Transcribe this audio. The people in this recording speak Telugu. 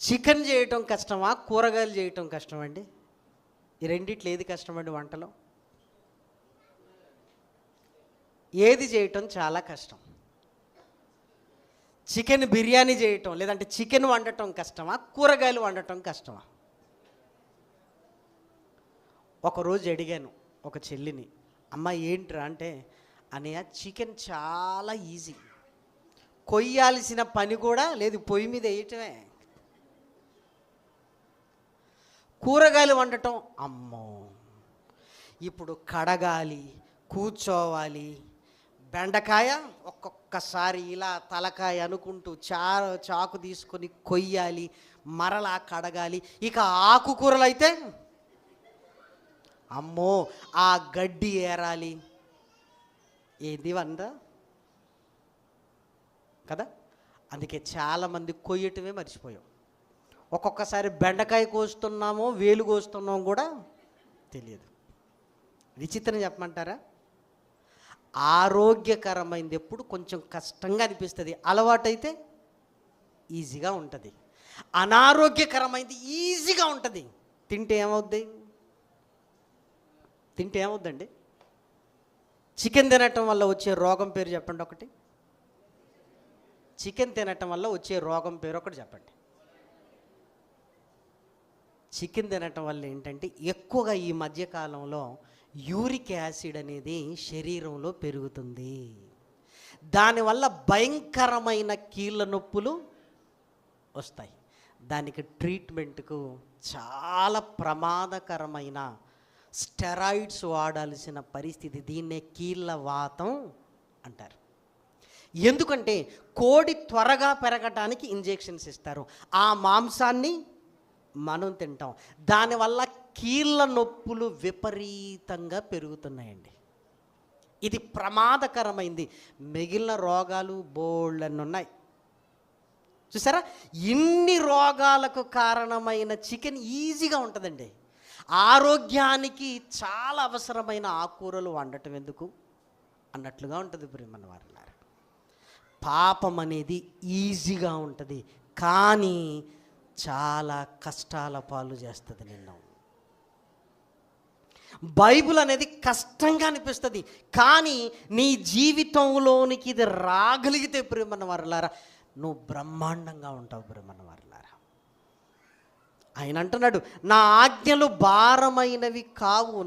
చికెన్ చేయటం కష్టమా? కూరగాయలు చేయటం కష్టమండి? ఈ రెండిట్లో ఏది కష్టమండి వంటలో? ఏది చేయటం చాలా కష్టం. చికెన్ బిర్యానీ చేయటం లేదంటే చికెన్ వండటం కష్టమా? కూరగాయలు వండటం కష్టమా? ఒకరోజు అడిగాను ఒక చెల్లిని అమ్మ ఏంట్రా? అంటే అనయ్య చికెన్ చాలా ఈజీ. కొయ్యాల్సిన పని కూడా లేదు పొయ్యి మీద వేయటమే. కూరగాయలు వండటం అమ్మో. ఇప్పుడు కడగాలి కూర్చోవాలి. బెండకాయ ఒక్కొక్కసారి ఇలా తలకాయ అనుకుంటూ చా చాకు తీసుకొని కొయ్యాలి మరలా కడగాలి. ఇక ఆకుకూరలు అయితే అమ్మో ఆ గడ్డి ఏరాలి. ఏది వంద కదా? అందుకే చాలామంది కొయ్యటమే మర్చిపోయాం. ఒక్కొక్కసారి బెండకాయ కోస్తున్నామో వేలు కోస్తున్నామో కూడా తెలియదు. విచిత్రం చెప్పమంటారా? ఆరోగ్యకరమైనది ఎప్పుడు కొంచెం కష్టంగా అనిపిస్తుంది. అలవాటైతే ఈజీగా ఉంటుంది. అనారోగ్యకరమైనది ఈజీగా ఉంటుంది. తింటే ఏమవుద్ది? తింటే ఏమవుద్దండి? చికెన్ తినటం వల్ల వచ్చే రోగం పేరు చెప్పండి ఒకటి. చికెన్ తినటం వల్ల వచ్చే రోగం పేరు ఒకటి చెప్పండి. చికెన్ తినటం వల్ల ఏంటంటే ఎక్కువగా ఈ మధ్యకాలంలో యూరిక్ యాసిడ్ అనేది శరీరంలో పెరుగుతుంది. దానివల్ల భయంకరమైన కీళ్ళ నొప్పులు వస్తాయి. దానికి ట్రీట్మెంట్కు చాలా ప్రమాదకరమైన స్టెరాయిడ్స్ వాడాల్సిన పరిస్థితి దీన్నే కీళ్ళ వాతం అంటారు. ఎందుకంటే కోడి త్వరగా పెరగటానికి ఇంజెక్షన్స్ ఇస్తారు. ఆ మాంసాన్ని మనం తింటాం. దానివల్ల కీళ్ళ నొప్పులు విపరీతంగా పెరుగుతున్నాయండి. ఇది ప్రమాదకరమైంది. మిగిలిన రోగాలు బోళ్ళన్ని ఉన్నాయి. చూసారా? ఇన్ని రోగాలకు కారణమైన చికెన్ ఈజీగా ఉంటుందండి. ఆరోగ్యానికి చాలా అవసరమైన ఆకుకూరలు వండటం ఎందుకు? అన్నట్లుగా ఉంటుంది ప్రేమన్న వారిలారా. పాపం అనేది ఈజీగా ఉంటుంది. కానీ చాలా కష్టాల పాలు చేస్తుంది నిన్ను. బైబిల్ అనేది కష్టంగా అనిపిస్తుంది. కానీ నీ జీవితంలోనికి ఇది రాగలిగితే ప్రేమన్న వారులారా నువ్వు బ్రహ్మాండంగా ఉంటావు ప్రేమన్న వారులారా. ఆయన అంటున్నాడు నా ఆజ్ఞలు భారమైనవి కావు